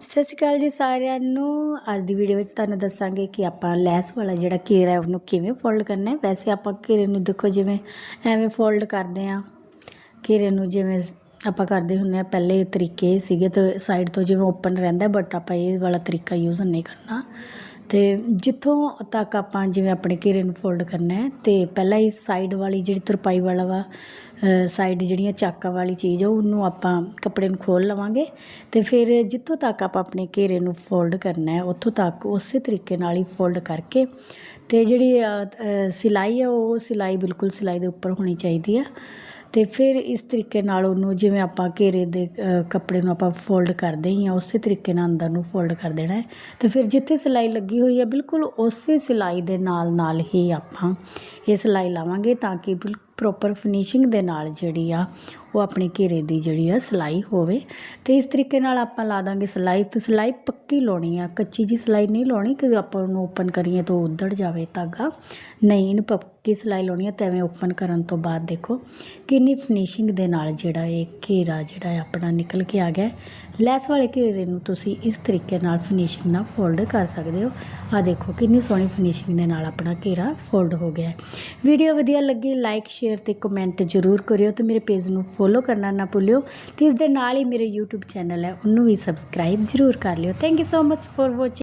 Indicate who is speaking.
Speaker 1: ਸਤਿ ਸ਼੍ਰੀ ਅਕਾਲ ਜੀ ਸਾਰਿਆਂ ਨੂੰ। ਅੱਜ ਦੀ ਵੀਡੀਓ ਵਿੱਚ ਤੁਹਾਨੂੰ ਦੱਸਾਂਗੇ ਕਿ ਆਪਾਂ ਲੈਸ ਵਾਲਾ ਜਿਹੜਾ ਘੇਰਾ ਹੈ, ਉਹਨੂੰ ਕਿਵੇਂ ਫੋਲਡ ਕਰਨਾ ਹੈ। ਵੈਸੇ ਆਪਾਂ ਘੇਰੇ ਨੂੰ ਦੇਖੋ ਜਿਵੇਂ ਐਵੇਂ ਫੋਲਡ ਕਰਦੇ ਆ ਘੇਰੇ ਨੂੰ ਜਿਵੇਂ ਆਪਾਂ ਕਰਦੇ ਹੁੰਦੇ ਆ ਪਹਿਲੇ ਤਰੀਕੇ ਸੀਗੇ ਤੇ ਸਾਈਡ ਤੋਂ ਜਿਵੇਂ ਓਪਨ ਰਹਿੰਦਾ ਬਟ ਆਪਾਂ ਇਹ ਵਾਲਾ ਤਰੀਕਾ ਯੂਜ਼ ਨਹੀਂ ਕਰਨਾ। ਤੇ ਜਿੱਥੋਂ ਤੱਕ ਆਪਾਂ ਜਿਵੇਂ ਆਪਣੇ ਘੇਰੇ ਨੂੰ ਫੋਲਡ ਕਰਨਾ ਹੈ, ਤੇ ਪਹਿਲਾਂ ਇਸ ਸਾਈਡ ਵਾਲੀ ਜਿਹੜੀ ਤੁਰਪਾਈ ਵਾਲਾ ਵਾ ਸਾਈਡ ਜਿਹੜੀਆਂ ਚਾਕਾਂ ਵਾਲੀ ਚੀਜ਼ ਆ, ਉਹਨੂੰ ਆਪਾਂ ਕੱਪੜੇ ਨੂੰ ਖੋਲ ਲਵਾਂਗੇ ਤੇ ਫਿਰ ਜਿੱਥੋਂ ਤੱਕ ਆਪਾਂ ਆਪਣੇ ਘੇਰੇ ਨੂੰ ਫੋਲਡ ਕਰਨਾ ਹੈ, ਉੱਥੋਂ ਤੱਕ ਉਸੇ ਤਰੀਕੇ ਨਾਲ ਹੀ ਫੋਲਡ ਕਰਕੇ ਤੇ ਜਿਹੜੀ ਸਿਲਾਈ ਆ, ਉਹ ਸਿਲਾਈ ਬਿਲਕੁਲ ਸਿਲਾਈ ਦੇ ਉੱਪਰ ਹੋਣੀ ਚਾਹੀਦੀ ਆ। ਤੇ ਫਿਰ ਇਸ ਤਰੀਕੇ ਨਾਲ ਉਹਨੂੰ ਜਿਵੇਂ ਆਪਾਂ ਘੇਰੇ ਦੇ ਕੱਪੜੇ ਨੂੰ ਆਪਾਂ ਫੋਲਡ ਕਰਦੇ ਹੀ ਹਾਂ, ਉਸੇ ਤਰੀਕੇ ਨਾਲ ਅੰਦਰ ਨੂੰ ਫੋਲਡ ਕਰ ਦੇਣਾ ਅਤੇ ਫਿਰ ਜਿੱਥੇ ਸਿਲਾਈ ਲੱਗੀ ਹੋਈ ਹੈ, ਬਿਲਕੁਲ ਉਸੇ ਸਿਲਾਈ ਦੇ ਨਾਲ ਨਾਲ ਹੀ ਆਪਾਂ ਇਹ ਸਿਲਾਈ ਲਾਵਾਂਗੇ ਤਾਂ ਕਿ ਬਿਲਕੁਲ ਪ੍ਰੋਪਰ ਫਿਨਿਸ਼ਿੰਗ ਦੇ ਨਾਲ ਜਿਹੜੀ ਆ, ਉਹ ਆਪਣੇ ਘੇਰੇ ਦੀ ਜਿਹੜੀ ਆ ਸਿਲਾਈ ਹੋਵੇ। ਤੇ ਇਸ ਤਰੀਕੇ ਨਾਲ ਆਪਾਂ ਲਾ ਦਾਂਗੇ ਸਿਲਾਈ। ਤੇ ਸਿਲਾਈ ਪੱਕੀ ਲਾਉਣੀ ਆ। ਕੱਚੀ ਜੀ ਸਿਲਾਈ ਨਹੀਂ ਲਾਉਣੀ ਕਿ ਆਪਾਂ ਉਹਨੂੰ ਓਪਨ ਕਰੀਏ ਤਾਂ ਉੱਧੜ ਜਾਵੇ ਧਾਗਾ। ਨਹੀਂ, ਇਹਨੂੰ ਪੱਕੀ ਸਿਲਾਈ ਲਾਉਣੀ ਆ ਤਵੇਂ ਓਪਨ ਕਰਨ ਤੋਂ ਬਾਅਦ ਦੇਖੋ ਕਿੰਨੀ ਫਿਨਿਸ਼ਿੰਗ ਦੇ ਨਾਲ ਜਿਹੜਾ ਇਹ ਘੇਰਾ ਜਿਹੜਾ ਆਪਣਾ ਨਿਕਲ ਕੇ ਆ ਗਿਆ। ਲੈਸ ਵਾਲੇ ਘੇਰੇ ਨੂੰ ਤੁਸੀਂ ਇਸ ਤਰੀਕੇ ਨਾਲ ਫਿਨਿਸ਼ਿੰਗ ਨਾਲ ਫੋਲਡ ਕਰ ਸਕਦੇ ਹੋ। ਆ ਦੇਖੋ ਕਿੰਨੀ ਸੋਹਣੀ ਫਿਨਿਸ਼ਿੰਗ ਦੇ ਨਾਲ ਆਪਣਾ ਘੇਰਾ ਫੋਲਡ ਹੋ ਗਿਆ। ਵੀਡੀਓ ਵਧੀਆ ਲੱਗੀ ਲਾਈਕ ਸ਼ੇਅਰ ਤੇ ਕਮੈਂਟ ਜ਼ਰੂਰ ਕਰਿਓ ਤੇ ਮੇਰੇ ਪੇਜ ਨੂੰ ਫੋਲੋ ਕਰਨਾ ਨਾ ਭੁੱਲਿਓ ਤੇ ਇਸ ਦੇ ਨਾਲ ਹੀ ਮੇਰੇ YouTube ਚੈਨਲ ਹੈ, ਉਹਨੂੰ ਵੀ ਸਬਸਕ੍ਰਾਈਬ ਜ਼ਰੂਰ ਕਰ ਲਿਓ। Thank you so much for watching